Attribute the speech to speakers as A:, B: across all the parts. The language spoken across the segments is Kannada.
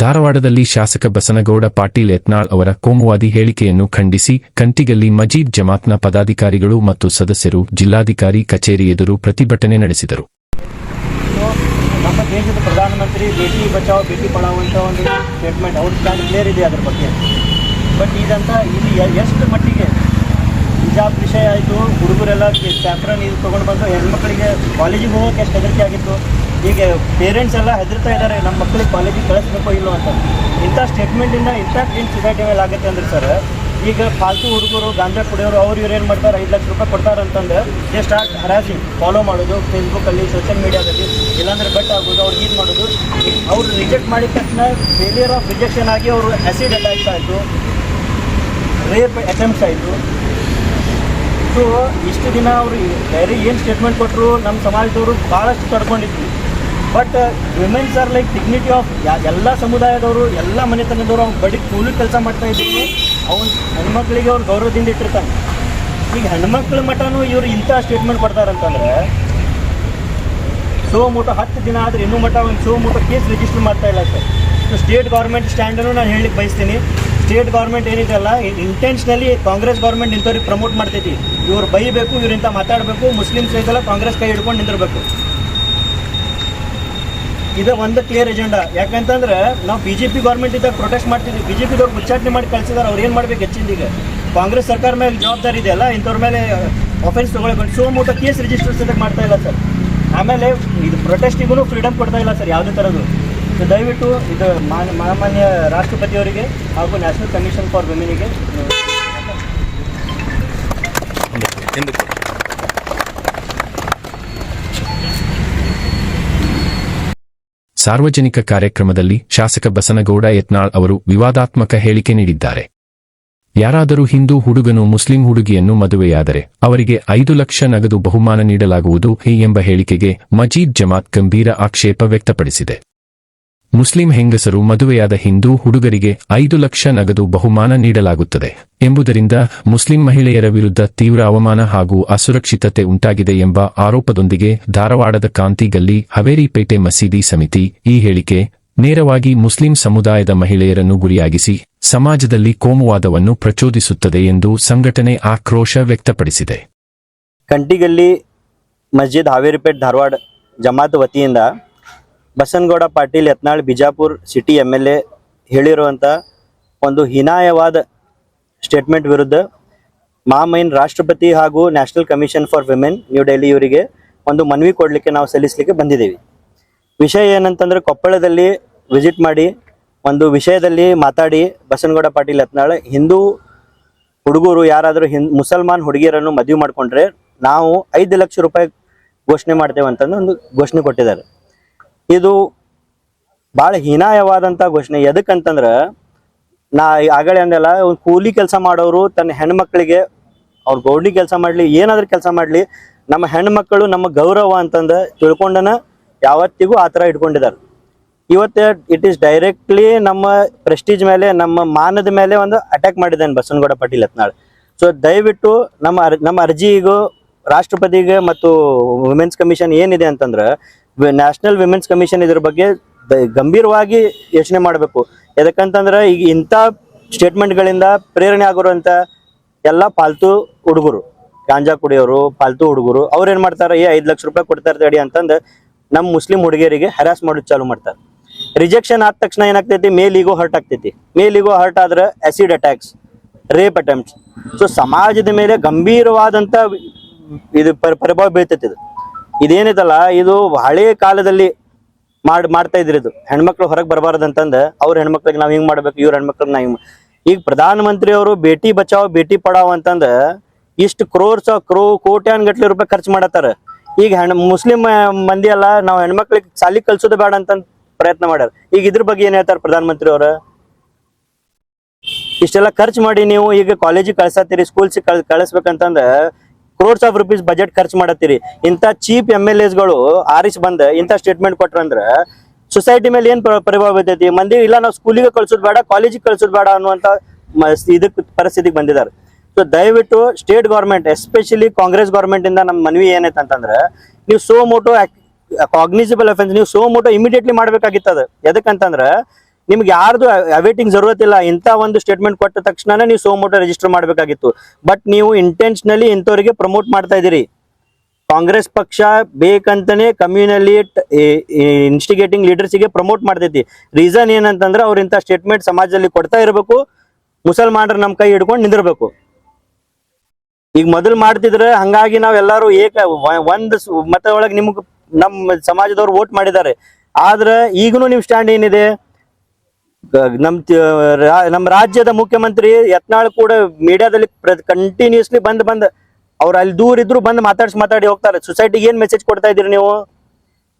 A: ಧಾರವಾಡದಲ್ಲಿ ಶಾಸಕ ಬಸನಗೌಡ ಪಾಟೀಲ್ ಯತ್ನಾಳ್ ಅವರ ಕೋಮುವಾದಿ ಹೇಳಿಕೆಯನ್ನು ಖಂಡಿಸಿ, ಕಂಟಿಗಲ್ಲಿ ಮಜೀದ್ ಜಮಾತ್ನ ಪದಾಧಿಕಾರಿಗಳು ಮತ್ತು ಸದಸ್ಯರು ಜಿಲ್ಲಾಧಿಕಾರಿ ಕಚೇರಿ ಎದುರು ಪ್ರತಿಭಟನೆ ನಡೆಸಿದರು.
B: ಪ್ರಧಾನಮಂತ್ರಿ ಬಗ್ಗೆ. ಬಟ್ ಹಿಜಾಬ್ ವಿಷಯ ಆಯಿತು, ಹುಡುಗರೆಲ್ಲ ಚಾಪ್ರನ್ ಇದು ತೊಗೊಂಡು ಬಂದು ಹೆಣ್ಮಕ್ಳಿಗೆ ಕಾಲೇಜಿಗೆ ಹೋಗೋಕೆ ಎಷ್ಟು ಹೆದರಿಕೆ ಆಗಿತ್ತು ಈಗ ಪೇರೆಂಟ್ಸ್ ಎಲ್ಲ ಹೆದರ್ತಾ ಇದ್ದಾರೆ ನಮ್ಮ ಮಕ್ಕಳಿಗೆ ಕಾಲೇಜಿಗೆ ಕಳಿಸ್ಬೇಕೋ ಇಲ್ಲೋ ಅಂತ. ಇಂಥ ಸ್ಟೇಟ್ಮೆಂಟಿಂದ ಇಂಥ ಕ್ಲೀನ್ ಸೊಸೈಟಿ ಮೇಲೆ ಆಗುತ್ತೆ ಅಂದ್ರೆ ಸರ್ ಈಗ ಫಾಲ್ತು ಹುಡುಗರು, ಗಾಂಜಾ ಕುಡಿಯೋರು, ಅವ್ರು ಇವ್ರು ಏನು ಮಾಡ್ತಾರೆ? ಐದು ಲಕ್ಷ ರೂಪಾಯಿ ಕೊಡ್ತಾರೆ ಅಂತಂದ್ರೆ ದೇ ಸ್ಟಾರ್ಟ್ ಹರಾಸಿಂಗ್ ಫಾಲೋ ಮಾಡೋದು ಫೇಸ್ಬುಕ್ಕಲ್ಲಿ ಸೋಷಿಯಲ್ ಮೀಡಿಯಾದಲ್ಲಿ ಇಲ್ಲಾಂದ್ರೆ ಬೆಟ್ ಆಗೋದು ಅವ್ರು ಏನು ಮಾಡೋದು. ಅವ್ರು ರಿಜೆಕ್ಟ್ ಮಾಡಿದ ತಕ್ಷಣ ಫೇಲಿಯರ್ ಆಫ್ ರಿಜೆಕ್ಷನ್ ಆಗಿ ಅವರು ಆ್ಯಸಿಡ್ ಅಟ್ಯಾಕ್ಸ್ ಆಯಿತು ರೇಪ್ ಅಟೆಂಪ್ಟ್ಸ್ ಆಯಿತು ಸೊ ಇಷ್ಟು ದಿನ ಅವರು ಬೇರೆ ಏನು ಸ್ಟೇಟ್ಮೆಂಟ್ ಕೊಟ್ಟರು ನಮ್ಮ ಸಮಾಜದವರು ಭಾಳಷ್ಟು ತಡ್ಕೊಂಡಿದ್ವಿ. But women's are like dignity of ಎಲ್ಲ ಸಮುದಾಯದವರು, ಎಲ್ಲ ಮನೆತನದವರು ಅವ್ನು ಬಡಿ ಕೂಲಿ ಕೆಲಸ ಮಾಡ್ತಾ ಇದ್ದೀವಿ ಅವ್ನು ಹೆಣ್ಮಕ್ಳಿಗೆ ಅವ್ರು ಗೌರವದಿಂದ ಇಟ್ಟಿರ್ತಾನೆ. ಈಗ ಹೆಣ್ಮಕ್ಳ ಮಟನೂ ಇವರು ಇಂಥ ಸ್ಟೇಟ್ಮೆಂಟ್ ಕೊಡ್ತಾರಂತಂದ್ರೆ ಸೋ ಮೂಟ ಹತ್ತು ದಿನ ಆದರೆ ಇನ್ನೂ ಮಟ್ಟ ಒಂದು ಸೋ ಮೂಟ ಕೇಸ್ ರಿಜಿಸ್ಟರ್ ಮಾಡ್ತಾ ಇಲ್ಲ ಸರ್ ಸೊ ಸ್ಟೇಟ್ ಗೌರ್ಮೆಂಟ್ ಸ್ಟ್ಯಾಂಡನ್ನು ನಾನು ಹೇಳಲಿಕ್ಕೆ ಬಯಸ್ತೀನಿ. ಸ್ಟೇಟ್ ಗೌರ್ಮೆಂಟ್ ಏನಿದೆಯಲ್ಲ ಇಂಟೆನ್ಷನಲಿ ಕಾಂಗ್ರೆಸ್ ಗೌರ್ಮೆಂಟ್ ಇಂಥವ್ರಿಗೆ ಪ್ರಮೋಟ್ ಮಾಡ್ತೈತಿ. ಇವ್ರು ಬೈಬೇಕು ಇವ್ರಿಂತ ಮಾತಾಡಬೇಕು ಮುಸ್ಲಿಮ್ಸ್ ಐತಲ್ಲ ಕಾಂಗ್ರೆಸ್ ಕೈ ಹಿಡ್ಕೊಂಡು ನಿಂದಿರ್ಬೇಕು. ಇದು ಒಂದು ಕ್ಲಿಯರ್ ಎಜೆಂಡಾ ಯಾಕಂತಂದ್ರೆ ನಾವು ಬಿ ಜೆ ಗೌರ್ಮೆಂಟ್ ಇದ್ದಾಗ ಪ್ರೊಟೆಸ್ಟ್ ಮಾಡ್ತಿದ್ವಿ. ಬಿ ಜೆ ಉಚ್ಚಾಟನೆ ಮಾಡಿ ಕಳ್ಸಿದಾರೆ. ಅವ್ರು ಏನು ಮಾಡ್ಬೇಕು ಹೆಚ್ಚಿಂದ ಈಗ ಕಾಂಗ್ರೆಸ್ ಸರ್ಕಾರ ಮೇಲೆ ಜವಾಬ್ದಾರಿ ಇದೆಯಲ್ಲ ಇಂಥವ್ರ ಮೇಲೆ ಅಫೆನ್ಸ್ ತೊಗೊಳ್ಬೇಕು. ಸೋ ಮೂಟ ಕೇಸ್ ರಿಜಿಸ್ಟರ್ ಸದ್ಯಕ್ಕೆ ಮಾಡ್ತಾ ಇಲ್ಲ ಸರ್. ಆಮೇಲೆ ಇದು ಪ್ರೊಟೆಸ್ಟಿಗೂ ಫ್ರೀಡಮ್ ಕೊಡ್ತಾ ಇಲ್ಲ ಸರ್ ಯಾವುದೇ ಥರದ್ದು ಸೊ ದಯವಿಟ್ಟು ಇದು ಮಾನ್ಯ ರಾಷ್ಟ್ರಪತಿಯವರಿಗೆ ಹಾಗೂ ನ್ಯಾಷನಲ್ ಕಮಿಷನ್ ಫಾರ್ ವುಮೆನಿಗೆ
A: ಸಾರ್ವಜನಿಕ ಕಾರ್ಯಕ್ರಮದಲ್ಲಿ ಶಾಸಕ ಬಸನಗೌಡ ಯತ್ನಾಳ್ ಅವರು ವಿವಾದಾತ್ಮಕ ಹೇಳಿಕೆ ನೀಡಿದ್ದಾರೆ. ಯಾರಾದರೂ ಹಿಂದೂ ಹುಡುಗನು ಮುಸ್ಲಿಂ ಹುಡುಗಿಯನ್ನು ಮದುವೆಯಾದರೆ ಅವರಿಗೆ ಐದು ಲಕ್ಷ ನಗದು ಬಹುಮಾನ ನೀಡಲಾಗುವುದು ಎಂಬ ಹೇಳಿಕೆಗೆ ಮಜೀದ್ ಜಮಾತ್ ಗಂಭೀರ ಆಕ್ಷೇಪ ವ್ಯಕ್ತಪಡಿಸಿದೆ. ಮುಸ್ಲಿಂ ಹೆಂಗಸರು ಮದುವೆಯಾದ ಹಿಂದೂ ಹುಡುಗರಿಗೆ ಐದು ಲಕ್ಷ ನಗದು ಬಹುಮಾನ ನೀಡಲಾಗುತ್ತದೆ ಎಂಬುದರಿಂದ ಮುಸ್ಲಿಂ ಮಹಿಳೆಯರ ವಿರುದ್ಧ ತೀವ್ರ ಅವಮಾನ ಹಾಗೂ ಅಸುರಕ್ಷಿತತೆ ಉಂಟಾಗಿದೆ ಎಂಬ ಆರೋಪದೊಂದಿಗೆ ಧಾರವಾಡದ ಕಾಂತಿಗಲ್ಲಿ ಹವೇರಿಪೇಟೆ ಮಸೀದಿ ಸಮಿತಿ ಈ ಹೇಳಿಕೆ, ನೇರವಾಗಿ ಮುಸ್ಲಿಂ ಸಮುದಾಯದ ಮಹಿಳೆಯರನ್ನು ಗುರಿಯಾಗಿಸಿ ಸಮಾಜದಲ್ಲಿ ಕೋಮುವಾದವನ್ನು ಪ್ರಚೋದಿಸುತ್ತದೆ ಎಂದು ಸಂಘಟನೆ ಆಕ್ರೋಶ ವ್ಯಕ್ತಪಡಿಸಿದೆ.
B: ಕಂಟಿಗಲ್ಲಿ ಮಸ್ಜಿದ್ ಹಾವೇರಿಪೇಟ್ ಧಾರವಾಡ ಜಮಾತ್ ವತಿಯಿಂದ Basanagouda Patil Yatnal Bijapur city M L A ಹೇಳಿರುವಂಥ ಒಂದು ಹೀನಾಯವಾದ ಸ್ಟೇಟ್ಮೆಂಟ್ ವಿರುದ್ಧ ಮಾಮೈನ್ ರಾಷ್ಟ್ರಪತಿ ಹಾಗೂ national commission for women new Delhi ಇವರಿಗೆ ಒಂದು ಮನವಿ ಕೊಡಲಿಕ್ಕೆ ನಾವು ಸಲ್ಲಿಸಲಿಕ್ಕೆ ಬಂದಿದ್ದೀವಿ. ವಿಷಯ ಏನಂತಂದ್ರೆ ಕೊಪ್ಪಳದಲ್ಲಿ ವಿಸಿಟ್ ಮಾಡಿ, ಒಂದು ವಿಷಯದಲ್ಲಿ ಮಾತಾಡಿ ಬಸನಗೌಡ ಪಾಟೀಲ್ ಯತ್ನಾಳ್, ಹಿಂದೂ ಹುಡುಗರು ಯಾರಾದರೂ ಹಿಂದ್ ಮುಸಲ್ಮಾನ್ ಹುಡುಗಿಯರನ್ನು ಮದುವೆ ಮಾಡ್ಕೊಂಡ್ರೆ ನಾವು ಐದು ಲಕ್ಷ ರೂಪಾಯಿ ಘೋಷಣೆ ಮಾಡ್ತೇವೆ ಅಂತಂದು ಒಂದು ಘೋಷಣೆ ಕೊಟ್ಟಿದ್ದಾರೆ. ಇದು ಭಾಳ ಹೀನಾಯವಾದಂಥ ಘೋಷಣೆ. ಎದಕ್ಕಂತಂದ್ರೆ, ನಾ ಆಗಳೆ ಅಂದೆಲ್ಲ, ಒಂದು ಕೂಲಿ ಕೆಲಸ ಮಾಡೋರು ತನ್ನ ಹೆಣ್ಮಕ್ಳಿಗೆ ಅವ್ರ ಗೌಡಿ ಕೆಲಸ ಮಾಡಲಿ, ಏನಾದ್ರೂ ಕೆಲಸ ಮಾಡಲಿ, ನಮ್ಮ ಹೆಣ್ಮಕ್ಕಳು ನಮ್ಮ ಗೌರವ ಅಂತಂದ ತಿಳ್ಕೊಂಡನ ಯಾವತ್ತಿಗೂ ಆ ಥರ ಇಟ್ಕೊಂಡಿದ್ದಾರೆ ಇವತ್ತು ಇಟ್ ಈಸ್ ಡೈರೆಕ್ಟ್ಲಿ ನಮ್ಮ ಪ್ರೆಸ್ಟೀಜ್ ಮೇಲೆ, ನಮ್ಮ ಮಾನದ ಮೇಲೆ ಒಂದು ಅಟ್ಯಾಕ್ ಮಾಡಿದ್ದಾನೆ ಬಸವನಗೌಡ ಪಾಟೀಲ್ ಯತ್ನಾಳ್. ಸೊ ದಯವಿಟ್ಟು ನಮ್ಮ ನಮ್ಮ ಅರ್ಜಿಗೂ, ರಾಷ್ಟ್ರಪತಿಗೆ ಮತ್ತು ವುಮೆನ್ಸ್ ಕಮಿಷನ್ ಏನಿದೆ ಅಂತಂದ್ರೆ ನ್ಯಾಷನಲ್ ವಿಮೆನ್ಸ್ ಕಮಿಷನ್ ಇದ್ರ ಬಗ್ಗೆ ಗಂಭೀರವಾಗಿ ಯೋಚನೆ ಮಾಡಬೇಕು. ಯಾಕಂತಂದ್ರೆ ಈಗ ಇಂಥ ಸ್ಟೇಟ್ಮೆಂಟ್ಗಳಿಂದ ಪ್ರೇರಣೆ ಆಗಿರುವಂತ ಎಲ್ಲ ಪಾಲ್ತು ಹುಡುಗರು, ಗಾಂಜಾ ಕುಡಿಯೋರು, ಪಾಲ್ತು ಹುಡುಗರು ಅವ್ರು ಏನು ಮಾಡ್ತಾರೆ, ಏ, ಐದು ಲಕ್ಷ ರೂಪಾಯಿ ಕೊಡ್ತಾರೆ ತಡಿ ಅಂತಂದು ನಮ್ಮ ಮುಸ್ಲಿಂ ಹುಡುಗಿಯರಿಗೆ ಹರಾಸ್ ಮಾಡೋದು ಚಾಲು ಮಾಡ್ತಾರೆ. ರಿಜೆಕ್ಷನ್ ಆದ ತಕ್ಷಣ ಏನಾಗ್ತೈತಿ? ಮೇಲಿಗೂ ಹರ್ಟ್ ಆಗ್ತೈತಿ. ಮೇಲಿಗೂ ಹರ್ಟ್ ಆದ್ರೆ acid attacks rape attempts so ಸಮಾಜದ ಮೇಲೆ ಗಂಭೀರವಾದಂತ ಇದು ಪರ- ಪ್ರಭಾವ ಬೀಳ್ತೈತಿ ಇದು. ಇದೇನಿದಲ್ಲ, ಇದು ಹಳೆ ಕಾಲದಲ್ಲಿ ಮಾಡ್, ಮಾಡ್ತಾ ಇದ್ರಿ ಇದು. ಹೆಣ್ಮಕ್ಳು ಹೊರಗೆ ಬರಬಾರ್ದು ಅಂತಂದ ಅವ್ರ ಹೆಣ್ಮಕ್ಳಿಗೆ ನಾವ್ ಹಿಂಗ್ ಮಾಡ್ಬೇಕು, ಇವ್ರ ಹೆಣ್ಮಕ್ಳಿಗೆ ನಾವ್ ಹಿಂಗ್ ಈಗ ಪ್ರಧಾನಮಂತ್ರಿ ಅವರು ಬೇಟಿ ಬಚಾವ್, ಬೇಟಿ ಪಡಾವ್ ಅಂತಂದ ಇಷ್ಟು ಕ್ರೋರ್ಸ್ ಕ್ರೋ ಕೋಟ್ಯಾನ್ ಗಟ್ಲೆ ರೂಪಾಯಿ ಖರ್ಚು ಮಾಡತ್ತಾರ. ಈಗ ಹೆಣ್, ಮುಸ್ಲಿಂ ಮಂದಿ ಎಲ್ಲ ನಾವು ಹೆಣ್ಮಕ್ಳಿಗೆ ಸಾಲಿ ಕಲ್ಸೋದು ಬೇಡ ಅಂತ ಪ್ರಯತ್ನ ಮಾಡ್ಯಾರ. ಈಗ ಇದ್ರ ಬಗ್ಗೆ ಏನ್ ಹೇಳ್ತಾರ ಪ್ರಧಾನಮಂತ್ರಿ ಅವ್ರ? ಇಷ್ಟೆಲ್ಲ ಖರ್ಚು ಮಾಡಿ ನೀವು ಈಗ ಕಾಲೇಜಿಗೆ ಕಳ್ಸತ್ತೀರಿ ಸ್ಕೂಲ್ಸ್ ಕಳ್, ಕಳಿಸ್ಬೇಕಂತಂದ ಕ್ರೋರ್ಸ್ ಆಫ್ ರುಪೀಸ್ ಬಜೆಟ್ ಖರ್ಚು ಮಾಡತ್ತೀರಿ. ಇಂಥ ಚೀಪ್ ಎಂ ಎಲ್ ಎಸ್ಗಳು ಆರಿಸ್ ಬಂದ ಇಂಥ ಸ್ಟೇಟ್ಮೆಂಟ್ ಕೊಟ್ರಂದ್ರ ಸೊಸೈಟಿ ಮೇಲೆ ಏನ್ ಪ್ರ- ಪ್ರಭಾವ ಬೀರ್ತೈತಿ ಮಂದಿ ಇಲ್ಲ, ನಾವು ಸ್ಕೂಲಿಗೆ ಕಳ್ಸೋದ್ ಬೇಡ ಕಾಲೇಜಿಗೆ ಕಳ್ಸೋದ್ ಬೇಡ ಅನ್ನುವಂತ ಇದಕ್ ಪರಿಸ್ಥಿತಿಗೆ ಬಂದಿದ್ದಾರೆ. ಸೊ ದಯವಿಟ್ಟು state government especially Congress government ಇಂದ ನಮ್ಮ ಮನವಿ ಏನೈತೆ ಅಂತಂದ್ರೆ, ನೀವು ಸೋ ಮೋಟೋ ಕಾಗ್ನಿಸಿಬಲ್ ಅಫೆನ್ಸ್ ನೀವು ಸೋ ಮೋಟೋ ಇಮಿಡಿಯೇಟ್ಲಿ ಮಾಡ್ಬೇಕಾಗಿತ್ತದ ಯಾಕಂತಂದ್ರ ನಿಮ್ಗೆ ಯಾರ್ದು ಅವೇಟಿಂಗ್ ಜರೂರತ್ ಇಲ್ಲ ಇಂಥ ಒಂದು ಸ್ಟೇಟ್ಮೆಂಟ್ ಕೊಟ್ಟ ತಕ್ಷಣ ನೀವು ಸೋಮೋಟೋ ರಿಜಿಸ್ಟರ್ ಮಾಡಬೇಕಾಗಿತ್ತು. ಬಟ್ ನೀವು ಇಂಟೆನ್ಷನಲಿ ಇಂಥವ್ರಿಗೆ ಪ್ರಮೋಟ್ ಮಾಡ್ತಾ ಇದ್ದೀರಿ. ಕಾಂಗ್ರೆಸ್ ಪಕ್ಷ ಬೇಕಂತಾನೆ ಕಮ್ಯುನಲಿ ಇನ್ಸ್ಟಿಗೇಟಿಂಗ್ ಲೀಡರ್ಸಿಗೆ ಪ್ರಮೋಟ್ ಮಾಡ್ತೈತಿ. ರೀಸನ್ ಏನಂತಂದ್ರೆ ಅವ್ರ ಇಂಥ ಸ್ಟೇಟ್ಮೆಂಟ್ ಸಮಾಜದಲ್ಲಿ ಕೊಡ್ತಾ ಇರಬೇಕು, ಮುಸಲ್ಮಾನರು ನಮ್ಮ ಕೈ ಹಿಡ್ಕೊಂಡು ನಿಂದಿರ್ಬೇಕು. ಈಗ ಮೊದಲು ಮಾಡ್ತಿದ್ರೆ ಹಂಗಾಗಿ ನಾವೆಲ್ಲರೂ ಏಕ, ಒಂದು ಮತ ಒಳಗೆ ನಿಮ್ಗೆ ನಮ್ಮ ಸಮಾಜದವ್ರು ವೋಟ್ ಮಾಡಿದ್ದಾರೆ. ಆದ್ರೆ ಈಗನು ನಿಮ್ ಸ್ಟ್ಯಾಂಡ್ ಏನಿದೆ? ನಮ್ ನಮ್ಮ ರಾಜ್ಯದ ಮುಖ್ಯಮಂತ್ರಿ ಯತ್ನಾಳ್ ಕೂಡ ಮೀಡಿಯಾದಲ್ಲಿ ಕಂಟಿನ್ಯೂಸ್ಲಿ ಬಂದ್ ಬಂದ್ ಅವ್ರ ಅಲ್ಲಿ ದೂರ ಇದ್ರು ಬಂದ್ ಮಾತಾಡ್ಸಿ ಮಾತಾಡಿ ಹೋಗ್ತಾರೆ. ಸೊಸೈಟಿಗೆ ಏನ್ ಮೆಸೇಜ್ ಕೊಡ್ತಾ ಇದೀರಿ ನೀವು?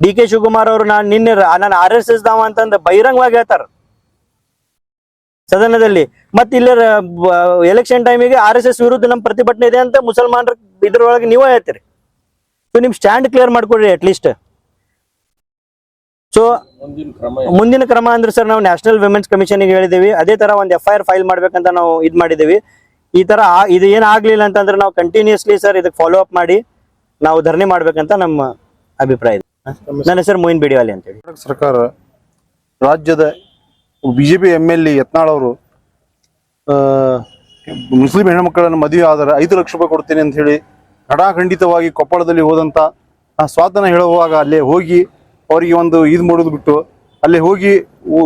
B: ಡಿ ಕೆ ಶಿವಕುಮಾರ್ ಅವರು ನಾನು ನಿನ್ನೆ ನಾನು ಆರ್ ಎಸ್ ಎಸ್ ದಾವ ಅಂತಂದ ಬಹಿರಂಗವಾಗಿ ಹೇಳ್ತಾರ. ಸದನದಲ್ಲಿ. ಮತ್ತೆ ಇಲ್ಲ ಎಲೆಕ್ಷನ್ ಟೈಮಿಗೆ ಆರ್ ಎಸ್ ಎಸ್ ವಿರುದ್ಧ ನಮ್ಮ ಪ್ರತಿಭಟನೆ ಇದೆ ಅಂತ ಮುಸಲ್ಮಾನರ ಇದ್ರೊಳಗೆ ನೀವೇ ಹೇಳ್ತೀರಿ. ಸೊ ನಿಮ್ ಸ್ಟ್ಯಾಂಡ್ ಕ್ಲಿಯರ್ ಮಾಡ್ಕೊಡ್ರಿ ಅಟ್ಲೀಸ್ಟ್ ಸೊ ಮುಂದಿನ ಕ್ರಮ ಅಂದ್ರೆ ಸರ್ ನಾವು ನ್ಯಾಷನಲ್ ವಿಮೆನ್ಸ್ ಕಮಿಷನ್ ಹೇಳಿದೀವಿ ಅದೇ ತರ ಒಂದು ಎಫ್ ಐ ಆರ್ ಫೈಲ್ ಮಾಡ್ಬೇಕಂತ ನಾವು ಇದ್ ಮಾಡಿದೀವಿ ಈ ತರ ಇದು ಏನ್ ಆಗ್ಲಿಲ್ಲ ಅಂತಂದ್ರೆ ನಾವು ಕಂಟಿನ್ಯೂಸ್ಲಿ ಸರ್ ಇದಕ್ಕೆ ಫಾಲೋ ಅಪ್ ಮಾಡಿ ನಾವು ಧರಣಿ ಮಾಡ್ಬೇಕಂತ ನಮ್ಮ ಅಭಿಪ್ರಾಯ ಇದೆ. ನನ್ನ ಹೆಸರು ಮೊಯಿನ್ ಬಿಡಿವಾಲಿ ಅಂತೇಳಿ
C: ಹೇಳಿ. ಸರ್ಕಾರ ರಾಜ್ಯದ BJP M L A Yatnal ಅವರು ಮುಸ್ಲಿಂ ಹೆಣ್ಮಕ್ಕಳನ್ನು ಮದುವೆ ಆದರೆ ಐದು ಲಕ್ಷ ರೂಪಾಯಿ ಕೊಡ್ತೀನಿ ಅಂತ ಹೇಳಿ ಖಡಾಖಂಡಿತವಾಗಿ ಕೊಪ್ಪಳದಲ್ಲಿ ಹೋದಂತ ಸ್ವಾತನ ಹೇಳುವಾಗ ಅಲ್ಲೇ ಹೋಗಿ ಅವರಿಗೆ ಒಂದು ಇದು ಮಾಡೋದು ಬಿಟ್ಟು ಅಲ್ಲಿ ಹೋಗಿ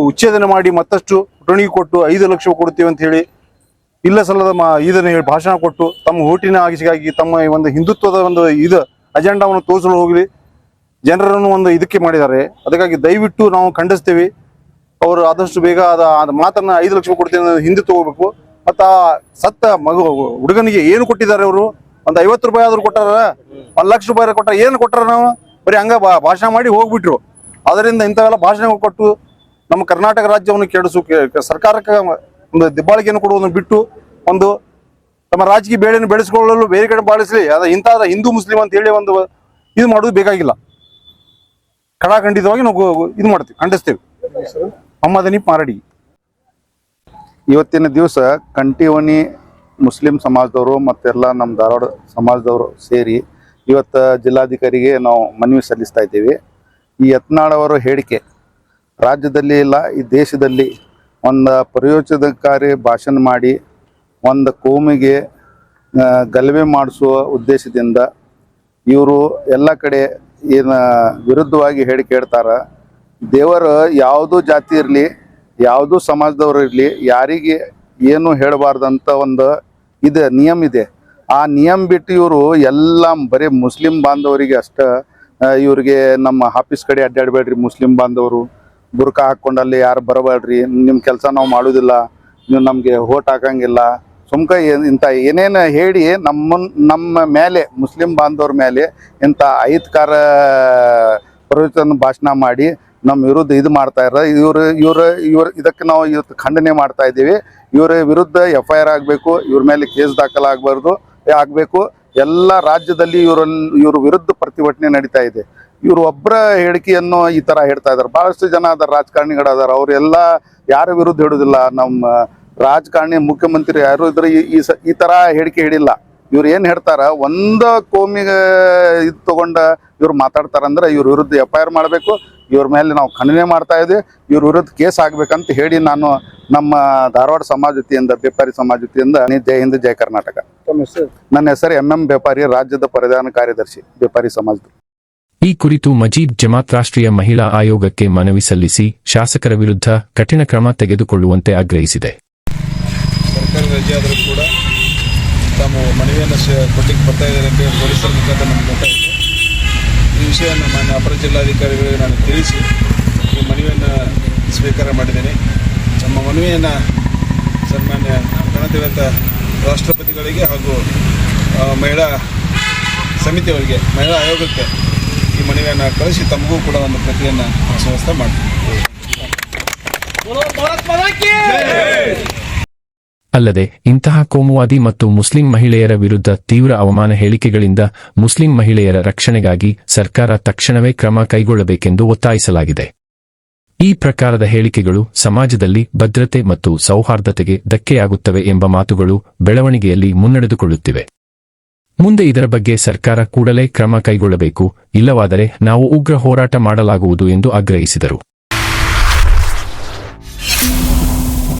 C: ಉಚ್ಛೇದನ ಮಾಡಿ ಮತ್ತಷ್ಟು ಟೊಣಿಗೆ ಕೊಟ್ಟು ಐದು ಲಕ್ಷ ಕೊಡ್ತೀವಿ ಅಂತ ಹೇಳಿ ಇಲ್ಲ ಸಲ್ಲದ ಮಾ ಇದನ್ನು ಹೇಳಿ ಭಾಷಣ ಕೊಟ್ಟು ತಮ್ಮ ಓಟಿನ ಆಗಿಸಿಗಾಗಿ ತಮ್ಮ ಒಂದು ಹಿಂದುತ್ವದ ಒಂದು ಇದು ಅಜೆಂಡಾವನ್ನು ತೋರಿಸಲು ಹೋಗಲಿ. ಜನರನ್ನು ಒಂದು ಇದಕ್ಕೆ ಮಾಡಿದ್ದಾರೆ. ಅದಕ್ಕಾಗಿ ದಯವಿಟ್ಟು ನಾವು ಖಂಡಿಸ್ತೀವಿ. ಅವರು ಆದಷ್ಟು ಬೇಗ ಅದ ಮಾತನ್ನು ಐದು ಲಕ್ಷ ಕೊಡ್ತೀನಿ ಹಿಂದೆ ತಗೋಬೇಕು. ಮತ್ತು ಆ ಸತ್ತ ಮಗು ಹುಡುಗನಿಗೆ ಏನು ಕೊಟ್ಟಿದ್ದಾರೆ ಅವರು? ಒಂದು ಐವತ್ತು ರೂಪಾಯಿ ಆದರೂ ಕೊಟ್ಟಾರ? ಒಂದು ಲಕ್ಷ ರೂಪಾಯಿ ಕೊಟ್ಟಾರ? ಏನು ಕೊಟ್ಟಾರ ನಾವು? ಬರೀ ಹಂಗ ಭಾಷಣ ಮಾಡಿ ಹೋಗ್ಬಿಟ್ರು. ಅದರಿಂದ ಇಂಥವೆಲ್ಲ ಭಾಷಣ ಕೊಟ್ಟು ನಮ್ಮ ಕರ್ನಾಟಕ ರಾಜ್ಯವನ್ನು ಕೆಡಿಸು ಸರ್ಕಾರಕ್ಕೆ ಒಂದು ದಿಬ್ಬಾಳಿಕೆಯನ್ನು ಕೊಡುವುದನ್ನು ಬಿಟ್ಟು ಒಂದು ತಮ್ಮ ರಾಜಕೀಯ ಬೇಳೆಯನ್ನು ಬೆಳೆಸಿಕೊಳ್ಳಲು ಬೇರೆ ಕಡೆ ಬಾಳಿಸಲಿ, ಅದ ಇಂಥ ಹಿಂದೂ ಮುಸ್ಲಿಂ ಅಂತ ಹೇಳಿ ಒಂದು ಇದು ಮಾಡೋದು ಬೇಕಾಗಿಲ್ಲ. ಕಡಾಖಂಡಿತವಾಗಿ ನಾವು ಇದು ಮಾಡ್ತೀವಿ, ಖಂಡಿಸ್ತೇವೆ. ಮೊಹಮ್ಮದ್ ಮಾರಡಿ.
D: ಇವತ್ತಿನ ದಿವಸ ಕಂಟಿವನಿ ಮುಸ್ಲಿಂ ಸಮಾಜದವರು ಮತ್ತೆಲ್ಲ ನಮ್ಮ ಧಾರವಾಡ ಸಮಾಜದವರು ಸೇರಿ ಇವತ್ತು ಜಿಲ್ಲಾಧಿಕಾರಿಗೆ ನಾವು ಮನವಿ ಸಲ್ಲಿಸ್ತಾ ಇದ್ದೀವಿ. ಈ ಯತ್ನಾಳವರ ಹೇಳಿಕೆ ರಾಜ್ಯದಲ್ಲಿ ಇಲ್ಲ, ಈ ದೇಶದಲ್ಲಿ ಒಂದು ಪ್ರಯೋಜನಕಾರಿ ಭಾಷಣ ಮಾಡಿ, ಒಂದು ಕೋಮಿಗೆ ಗಲಭೆ ಮಾಡಿಸುವ ಉದ್ದೇಶದಿಂದ ಇವರು ಎಲ್ಲ ಕಡೆ ಏನು ವಿರುದ್ಧವಾಗಿ ಹೇಳಿಕೆ ಹೇಳ್ತಾರೆ. ದೇವರು ಯಾವುದೂ ಜಾತಿ ಇರಲಿ, ಯಾವುದೂ ಸಮಾಜದವ್ರು ಇರಲಿ, ಯಾರಿಗೆ ಏನು ಹೇಳಬಾರ್ದಂತ ಒಂದು ಇದೆ, ನಿಯಮ ಇದೆ. ಆ ನಿಯಮ ಬಿಟ್ಟು ಇವರು ಎಲ್ಲ ಬರೀ ಮುಸ್ಲಿಂ ಬಾಂಧವರಿಗೆ ಅಷ್ಟ ಇವ್ರಿಗೆ ನಮ್ಮ ಆಫೀಸ್ ಕಡೆ ಅಡ್ಡಾಡಬೇಡ್ರಿ ಮುಸ್ಲಿಂ ಬಾಂಧವರು. ಬುರ್ಕ ಹಾಕ್ಕೊಂಡು ಅಲ್ಲಿ ಯಾರು ಬರಬೇಡ್ರಿ ನಿಮ್ಮ ಕೆಲಸ ನಾವು ಮಾಡೋದಿಲ್ಲ, ನೀವು ನಮಗೆ ಓಟ್ ಹಾಕಂಗಿಲ್ಲ. ಸುಮ್ಕ ಇಂಥ ಏನೇನು ಹೇಳಿ ನಮ್ಮ ನಮ್ಮ ಮೇಲೆ ಮುಸ್ಲಿಂ ಬಾಂಧವ್ರ ಮೇಲೆ ಇಂಥ ಐತ್ಕಾರ ಪ್ರವಚನ ಭಾಷಣ ಮಾಡಿ ನಮ್ಮ ವಿರುದ್ಧ ಇದು ಮಾಡ್ತಾ ಇರ ಇವರು ಇವರು ಇವರು ಇದಕ್ಕೆ ನಾವು ಇವತ್ತು ಖಂಡನೆ ಮಾಡ್ತಾ ಇದ್ದೀವಿ. ಇವರ ವಿರುದ್ಧ ಎಫ್ ಐ ಆರ್ ಆಗಬೇಕು, ಇವ್ರ ಮೇಲೆ ಕೇಸ್ ದಾಖಲಾಗಬಾರ್ದು. ಆಗಬೇಕು. ಎಲ್ಲ ರಾಜ್ಯದಲ್ಲಿ ಇವರ ಇವ್ರ ವಿರುದ್ಧ ಪ್ರತಿಭಟನೆ ನಡೀತಾ ಇದೆ. ಇವರು ಒಬ್ಬರ ಹೇಳಿಕೆಯನ್ನು ಈ ತರ ಹೇಳ್ತಾ ಇದ್ದಾರೆ ಬಹಳಷ್ಟು ಜನ ಅದಾರ ರಾಜಕಾರಣಿಗಳು ಅದಾರ ಅವರೆಲ್ಲ ಯಾರ ವಿರುದ್ಧ ಹೇಳುವುದಿಲ್ಲ ನಮ್ಮ ರಾಜಕಾರಣಿ ಮುಖ್ಯಮಂತ್ರಿ ಯಾರು ಇದ್ರೆ ಈ- ಸ- ಈ ತರ ಹೇಳಿಕೆ ಹೇಳಿಲ್ಲ. ಇವ್ರು ಏನು ಹೇಳ್ತಾರ? ಒಂದ ಕೋಮಿಗೆ ಇದು ತೊಗೊಂಡ ಇವ್ರು ಮಾತಾಡ್ತಾರಂದ್ರೆ ಇವ್ರ ವಿರುದ್ಧ ಎಫ್ ಐ ಆರ್ ಮಾಡಬೇಕು. ಇವ್ರ ಮೇಲೆ ನಾವು ಖಂಡನೆ ಮಾಡ್ತಾ ಇದ್ದೀವಿ ಇವ್ರ ವಿರುದ್ಧ ಕೇಸ್ ಆಗ್ಬೇಕಂತ ಹೇಳಿ ನಾನು ನಮ್ಮ ಧಾರವಾಡ ಸಮಾಜ ವತಿಯಿಂದ ವ್ಯಾಪಾರಿ ಸಮಾಜ ವತಿಯಿಂದ ಜೈ ಹಿಂದ್ ಜೈ ಕರ್ನಾಟಕ. ನನ್ನ ಹೆಸರು ಎಂ ಎಂ ವ್ಯಾಪಾರಿ ರಾಜ್ಯದ ಪ್ರಧಾನ ಕಾರ್ಯದರ್ಶಿ ವ್ಯಾಪಾರಿ ಸಮಾಜದ.
A: ಈ ಕುರಿತು ಮಜೀದ್ ಜಮಾತ್ ರಾಷ್ಟ್ರೀಯ ಮಹಿಳಾ ಆಯೋಗಕ್ಕೆ ಮನವಿ ಸಲ್ಲಿಸಿ ಶಾಸಕರ ವಿರುದ್ಧ ಕಠಿಣ ಕ್ರಮ ತೆಗೆದುಕೊಳ್ಳುವಂತೆ ಆಗ್ರಹಿಸಿದೆ.
E: ಸರ್ಕಾರ ರಜೆ ಆದರೂ ಕೂಡ ತಾವು ಮನವಿಯನ್ನು ಶ ಕೊಡ್ಲಿಕ್ಕೆ ಬರ್ತಾ ಇದ್ದಾರೆ ಅಂತ ಪೊಲೀಸರ ಮುಖಾಂತರ ನಮ್ಗೆ ಗೊತ್ತಾಯಿತು. ಈ ವಿಷಯವನ್ನು ನನ್ನ ಅಪರ ಜಿಲ್ಲಾಧಿಕಾರಿಗಳಿಗೆ ನಾನು ತಿಳಿಸಿ ಈ ಮನವಿಯನ್ನು ಸ್ವೀಕಾರ ಮಾಡಿದ್ದೇನೆ. ನಮ್ಮ ಮನವಿಯನ್ನು ಸನ್ಮಾನ್ಯ ರಾಷ್ಟ್ರಪತಿಗಳಿಗೆ ಹಾಗೂ ಮಹಿಳಾ ಸಮಿತಿಯವರಿಗೆ, ಮಹಿಳಾ ಆಯೋಗಕ್ಕೆ ಈ ಮನವಿಯನ್ನು ಕಳಿಸಿ ತಮಗೂ ಕೂಡ ಒಂದು ಪ್ರತಿಯನ್ನು ವ್ಯವಸ್ಥೆ ಮಾಡ್ತೀವಿ.
A: ಅಲ್ಲದೆ ಇಂತಹ ಕೋಮುವಾದಿ ಮತ್ತು ಮುಸ್ಲಿಂ ಮಹಿಳೆಯರ ವಿರುದ್ಧ ತೀವ್ರ ಅವಮಾನ ಹೇಳಿಕೆಗಳಿಂದ ಮುಸ್ಲಿಂ ಮಹಿಳೆಯರ ರಕ್ಷಣೆಗಾಗಿ ಸರ್ಕಾರ ತಕ್ಷಣವೇ ಕ್ರಮ ಕೈಗೊಳ್ಳಬೇಕೆಂದು ಒತ್ತಾಯಿಸಲಾಗಿದೆ. ಈ ಪ್ರಕಾರದ ಹೇಳಿಕೆಗಳು ಸಮಾಜದಲ್ಲಿ ಭದ್ರತೆ ಮತ್ತು ಸೌಹಾರ್ದತೆಗೆ ಧಕ್ಕೆಯಾಗುತ್ತವೆ ಎಂಬ ಮಾತುಗಳು ಬೆಳವಣಿಗೆಯಲ್ಲಿ ಮುನ್ನಡೆದುಕೊಳ್ಳುತ್ತಿವೆ. ಮುಂದೆ ಇದರ ಬಗ್ಗೆ ಸರ್ಕಾರ ಕೂಡಲೇ ಕ್ರಮ ಕೈಗೊಳ್ಳಬೇಕು, ಇಲ್ಲವಾದರೆ ನಾವು ಉಗ್ರ ಹೋರಾಟ ಮಾಡಲಾಗುವುದು ಎಂದು ಆಗ್ರಹಿಸಿದರು.